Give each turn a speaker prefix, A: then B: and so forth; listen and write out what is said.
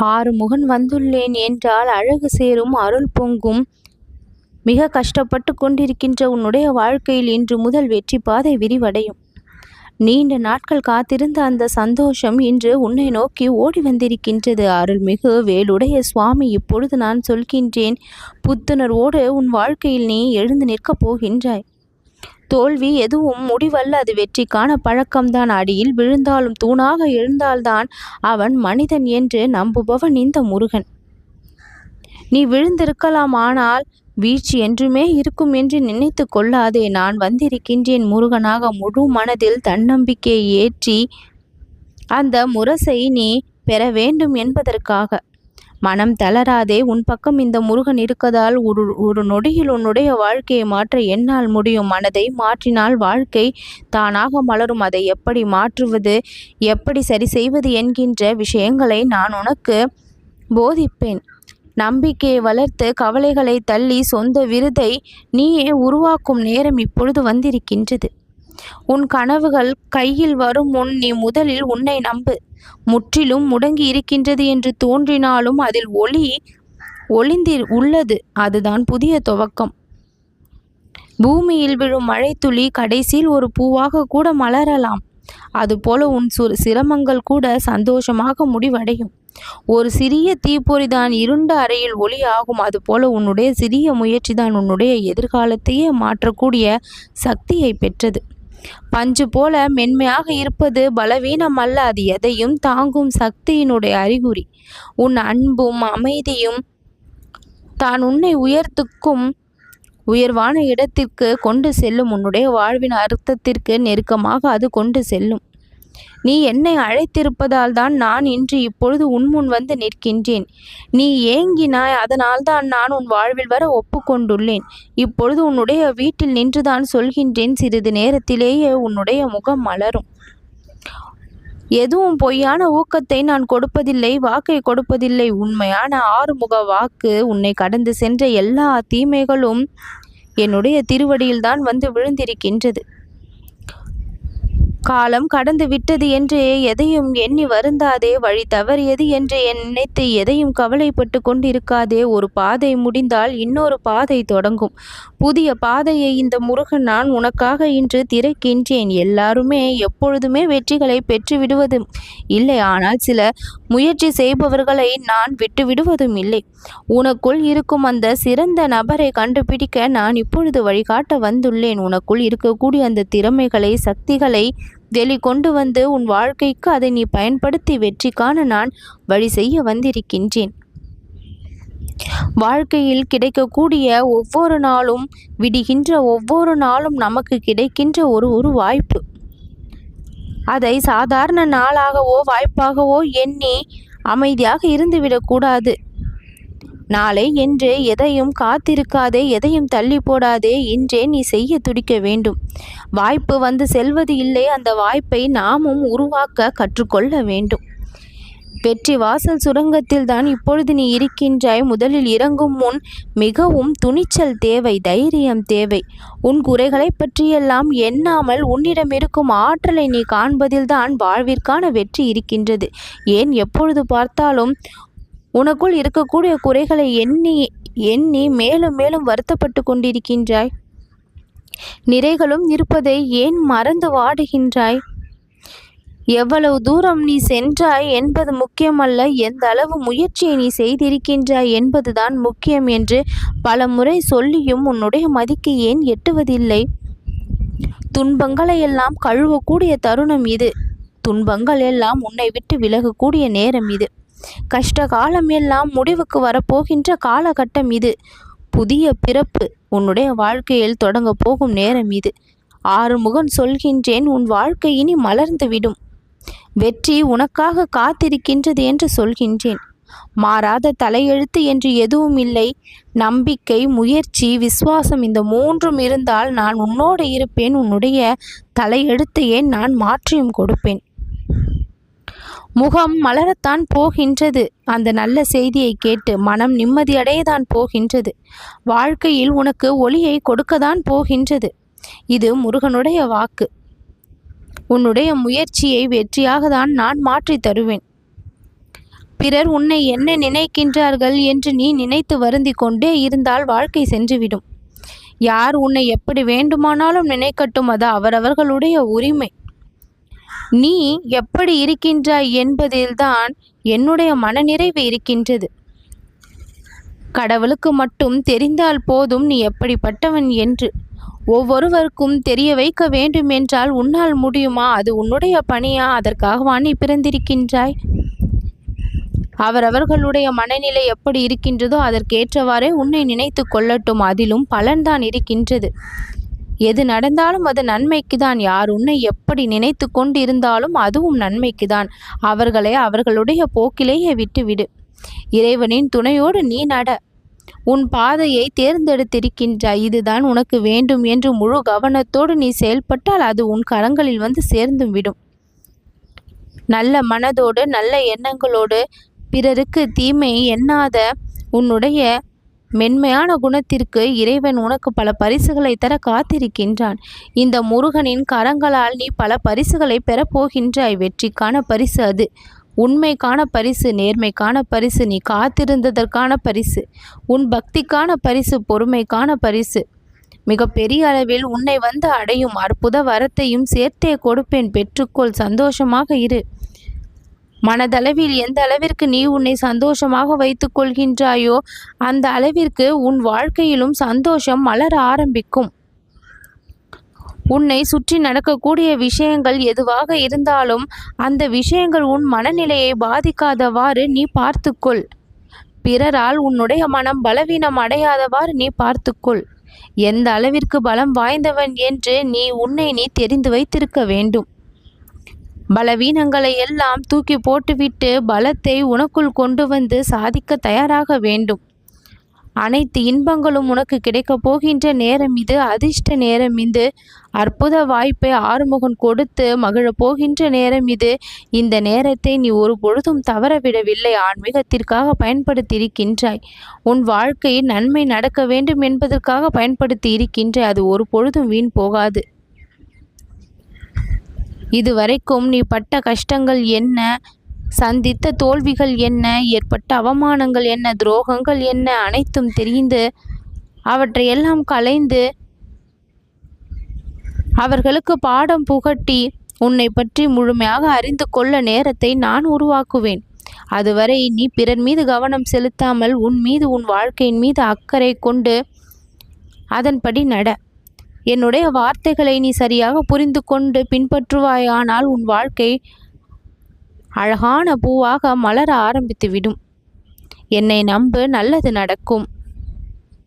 A: ஆறுமுகன் வந்துள்ளேன் என்றால் அழகு சேரும் அருள் பொங்கும். மிக கஷ்டப்பட்டு கொண்டிருக்கின்ற உன்னுடைய வாழ்க்கையில் இன்று முதல் வெற்றி பாதை விரிவடையும். நீண்ட நாட்கள் காத்திருந்த அந்த சந்தோஷம் இன்று உன்னை நோக்கி ஓடி வந்திருக்கின்றது. அருள்மிகு வேலுடைய சுவாமி இப்பொழுது நான் சொல்கின்றேன் புத்துணர்வோடு உன் வாழ்க்கையில் நீ எழுந்து நிற்கப் போகின்றாய். தோல்வி எதுவும் முடிவல்ல. அது வெற்றிக்கான பழக்கம்தான். அடியில் விழுந்தாலும் தூணாக எழுந்தால்தான் அவன் மனிதன் என்று நம்புபவன் இந்த முருகன். நீ விழுந்திருக்கலாம் ஆனால் வீழ்ச்சி என்றுமே இருக்கும் என்று நினைத்து கொள்ளாதே. நான் வந்திருக்கின்றேன் முருகனாக. முழு மனதில் தன்னம்பிக்கையை ஏற்றி அந்த முரசை நீ பெற வேண்டும் என்பதற்காக. மனம் தளராதே உன் பக்கம் இந்த முருகன் இருக்கதால் ஒரு ஒரு நொடியில் உன்னுடைய வாழ்க்கையை மாற்ற என்னால் முடியும். மனதை மாற்றினால் வாழ்க்கை தானாக மலரும். அதை எப்படி மாற்றுவது எப்படி சரி செய்வது என்கின்ற விஷயங்களை நான் உனக்கு போதிப்பேன். நம்பிக்கையை வளர்த்து கவலைகளை தள்ளி சொந்த விருதை நீயே உருவாக்கும் நேரம் இப்பொழுது வந்திருக்கின்றது. உன் கனவுகள் கையில் வரும் முன் நீ முதலில் உன்னை நம்பு. முற்றிலும் முடங்கி இருக்கின்றது என்று தோன்றினாலும் அதில் ஒளி ஒளிந்தி உள்ளது. அதுதான் புதிய துவக்கம். பூமியில் விழும் மழைத்துளி கடைசியில் ஒரு பூவாக கூட மலரலாம். அதுபோல உன் சு சிரமங்கள் கூட சந்தோஷமாக முடிவடையும். ஒரு சிறிய தீப்பொறிதான் இருண்ட அறையில் ஒளியாகும். ஆகும் அதுபோல உன்னுடைய சிறிய முயற்சி தான் உன்னுடைய எதிர்காலத்தையே மாற்றக்கூடிய சக்தியை பெற்றது. பஞ்சு போல மென்மையாக இருப்பது பலவீனம் அல்ல அது எதையும் தாங்கும் சக்தியினுடைய அறிகுறி. உன் அன்பும் அமைதியும் தான் உன்னை உயர்த்துக்கும் உயர்வான இடத்திற்கு கொண்டு செல்லும். உன்னுடைய வாழ்வின் அர்த்தத்திற்கு நெருக்கமாக அது கொண்டு செல்லும். நீ என்னை அழைத்திருப்பதால் தான் நான் இன்று இப்பொழுது உன்முன் வந்து நிற்கின்றேன். நீ ஏங்கினாய் அதனால்தான் நான் உன் வாழ்வில் வர ஒப்புக்கொண்டுள்ளேன். இப்பொழுது உன்னுடைய வீட்டில் நின்றுதான் சொல்கின்றேன் சிறிது நேரத்திலேயே உன்னுடைய முகம் மலரும். எதுவும் பொய்யான ஊக்கத்தை நான் கொடுப்பதில்லை வாக்கை கொடுப்பதில்லை. உண்மையான ஆறுமுக வாக்கு உன்னை கடந்து சென்ற எல்லா தீமைகளும் என்னுடைய திருவடியில்தான் வந்து விழுந்திருக்கின்றது. காலம் கடந்து விட்டது என்று எதையும் எண்ணி வருந்தாதே வழி தவறியது என்று நினைத்து எதையும் கவலைப்பட்டு கொண்டிருக்காதே ஒரு பாதை முடிந்தால் இன்னொரு பாதை தொடங்கும். புதிய பாதையை இந்த முருகன் நான் உனக்காக இன்று திறக்கின்றேன். எல்லாருமே எப்பொழுதுமே வெற்றிகளை பெற்று விடுவதும் இல்லை. ஆனால் சில முயற்சி செய்பவர்களை நான் விட்டு விடுவதும் இல்லை. உனக்குள் இருக்கும் அந்த சிறந்த நபரை கண்டுபிடிக்க நான் இப்பொழுது வழிகாட்ட வந்துள்ளேன். உனக்குள் இருக்கக்கூடிய அந்த திறமைகளை சக்திகளை வெளிக்கொண்டு வந்து உன் வாழ்க்கைக்கு அதை நீ பயன்படுத்தி வெற்றி காண நான் வழி செய்ய வந்திருக்கின்றேன். வாழ்க்கையில் கிடைக்கக்கூடிய ஒவ்வொரு நாளும் விடுகின்ற ஒவ்வொரு நாளும் நமக்கு கிடைக்கின்ற ஒரு ஒரு வாய்ப்பு. அதை சாதாரண நாளாகவோ வாய்ப்பாகவோ எண்ணி அமைதியாக இருந்துவிடக்கூடாது நாளை என்று எதையும் காத்திருக்காதே எதையும் தள்ளி போடாதே இன்றே நீ செய்ய துடிக்க வேண்டும். வாய்ப்பு வந்து செல்வது இல்லை அந்த வாய்ப்பை நாமும் உருவாக்க கற்றுக்கொள்ள வேண்டும். வெற்றி வாசல் சுரங்கத்தில் தான் இப்பொழுது நீ இருக்கின்றாய். முதலில் இறங்கும் முன் மிகவும் துணிச்சல் தேவை தைரியம் தேவை. உன் குறைகளை பற்றியெல்லாம் எண்ணாமல் உன்னிடம் இருக்கும் ஆற்றலை நீ காண்பதில்தான் வாழ்விற்கான வெற்றி இருக்கின்றது. ஏன் எப்பொழுது பார்த்தாலும் உனக்குள் இருக்கக்கூடிய குறைகளை எண்ணி எண்ணி மேலும் மேலும் வருத்தப்பட்டு கொண்டிருக்கின்றாய். நிறைகளும் இருப்பதை ஏன் மறந்து வாடுகின்றாய்? எவ்வளவு தூரம் நீ சென்றாய் என்பது முக்கியமல்ல எந்த அளவு முயற்சியை நீ செய்திருக்கின்றாய் என்பதுதான் முக்கியம் என்று பல முறை சொல்லியும் உன்னுடைய மதிக்கு ஏன் எட்டுவதில்லை? துன்பங்களை எல்லாம் கழுவக்கூடிய தருணம் இது. துன்பங்கள் எல்லாம் உன்னை விட்டு விலகக்கூடிய நேரம் இது. கஷ்ட காலம் எல்லாம் முடிவுக்கு வரப்போகின்ற காலகட்டம் இது. புதிய பிறப்பு உன்னுடைய வாழ்க்கையில் தொடங்க போகும் நேரம் இது. ஆறுமுகன் சொல்கின்றேன் உன் வாழ்க்கை இனி மலர்ந்துவிடும் வெற்றி உனக்காக காத்திருக்கின்றது என்று சொல்கின்றேன். மாறாத தலையெழுத்து என்று எதுவும் இல்லை. நம்பிக்கை முயற்சி விசுவாசம் இந்த மூன்றும் இருந்தால் நான் உன்னோடு இருப்பேன். உன்னுடைய தலையெழுத்தையே நான் மாற்றியும் கொடுப்பேன். முகம் மலரத்தான் போகின்றது. அந்த நல்ல செய்தியை கேட்டு மனம் நிம்மதியடையதான் போகின்றது. வாழ்க்கையில் உனக்கு ஒளியை கொடுக்கத்தான் போகின்றது. இது முருகனுடைய வாக்கு. உன்னுடைய முயற்சியை வெற்றியாக தான் நான் மாற்றி தருவேன். பிறர் உன்னை என்ன நினைக்கின்றார்கள் என்று நீ நினைத்து வருந்தி கொண்டே இருந்தால் வாழ்க்கை சென்றுவிடும். யார் உன்னை எப்படி வேண்டுமானாலும் நினைக்கட்டும் அது அவரவர்களுடைய உரிமை. நீ எப்படி இருக்கின்றாய் என்பதில்தான் என்னுடைய மனநிறைவு இருக்கின்றது. கடவுளுக்கு மட்டும் தெரிந்தால் போதும் நீ எப்படிப்பட்டவன் என்று. ஒவ்வொருவருக்கும் தெரிய வைக்க வேண்டும் என்றால் உன்னால் முடியுமா? அது உன்னுடைய பணியா? அதற்காகவா நீ பிறந்திருக்கின்றாய். அவரவர்களுடைய மனநிலை எப்படி இருக்கின்றதோ அதற்கேற்றவாறே உன்னை நினைத்து கொள்ளட்டும். அதிலும் பலன்தான் இருக்கின்றது. எது நடந்தாலும் அது நன்மைக்கு தான் யார் உன்னை எப்படி நினைத்து கொண்டிருந்தாலும் அதுவும் நன்மைக்கு தான் அவர்களை அவர்களுடைய போக்கிலேயே விட்டுவிடு. இறைவனின் துணையோடு நீ நட. உன் பாதையை தேர்ந்தெடுத்திருக்கின்றாய் இதுதான் உனக்கு வேண்டும் என்று முழு கவனத்தோடு நீ செயல்பட்டால் அது உன் கரங்களில் வந்து சேர்ந்தும் விடும். நல்ல மனதோடு நல்ல எண்ணங்களோடு பிறருக்கு தீமை எண்ணாத உன்னுடைய மென்மையான குணத்திற்கு இறைவன் உனக்கு பல பரிசுகளை தர காத்திருக்கின்றான். இந்த முருகனின் கரங்களால் நீ பல பரிசுகளை பெறப்போகின்றாய் வெற்றிக்கான பரிசு அது. உண்மைக்கான பரிசு நேர்மைக்கான பரிசு நீ காத்திருந்ததற்கான பரிசு. உன் பக்திக்கான பரிசு பொறுமைக்கான பரிசு. மிக பெரிய அளவில் உன்னை வந்து அடையும் அற்புத வரத்தையும் சேர்த்தே கொடுப்பேன். பெற்றுக்கொள் சந்தோஷமாக இரு. மனதளவில் எந்த அளவிற்கு நீ உன்னை சந்தோஷமாக வைத்துக் கொள்கின்றாயோ அந்த அளவிற்கு உன் வாழ்க்கையிலும் சந்தோஷம் மலர ஆரம்பிக்கும். உன்னை சுற்றி நடக்கக்கூடிய விஷயங்கள் எதுவாக இருந்தாலும் அந்த விஷயங்கள் உன் மனநிலையை பாதிக்காதவாறு நீ பார்த்துக்கொள். பிறரால் உன்னுடைய மனம் பலவீனம் அடையாதவாறு நீ பார்த்துக்கொள். எந்த அளவிற்கு பலம் வாய்ந்தவன் என்று நீ உன்னை நீ தெரிந்து வைத்திருக்க வேண்டும். பலவீனங்களை எல்லாம் தூக்கி போட்டுவிட்டு பலத்தை உனக்குள் கொண்டு வந்து சாதிக்க தயாராக வேண்டும். அனைத்து இன்பங்களும் உனக்கு கிடைக்கப் போகின்ற நேரம் இது. அதிர்ஷ்ட நேரம் இது. அற்புத வாய்ப்பை ஆறுமுகன் கொடுத்து மகிழப் போகின்ற நேரம் இது. இந்த நேரத்தை நீ ஒரு பொழுதும் தவறவிடவில்லை. ஆன்மீகத்திற்காக பயன்படுத்தி இருக்கின்றாய் உன் வாழ்க்கையில் நன்மை நடக்க வேண்டும் என்பதற்காக பயன்படுத்தி இருக்கின்றாய் அது ஒரு பொழுதும் வீண் போகாது. இதுவரைக்கும் நீ பட்ட கஷ்டங்கள் என்ன? சந்தித்த தோல்விகள் என்ன? ஏற்பட்ட அவமானங்கள் என்ன? துரோகங்கள் என்ன? அனைத்தும் தெரிந்து அவற்றையெல்லாம் கலைந்து அவர்களுக்கு பாடம் புகட்டி உன்னை பற்றி முழுமையாக அறிந்து கொள்ள நேரத்தை நான் உருவாக்குவேன். அதுவரை நீ பிறர் மீது கவனம் செலுத்தாமல் உன் மீது உன் வாழ்க்கையின் மீது அக்கறை கொண்டு அதன்படி நட. என்னுடைய வார்த்தைகளை நீ சரியாக புரிந்து கொண்டு பின்பற்றுவாயானால் உன் வாழ்க்கை அழகான பூவாக மலர ஆரம்பித்துவிடும். என்னை நம்பு நல்லது நடக்கும்.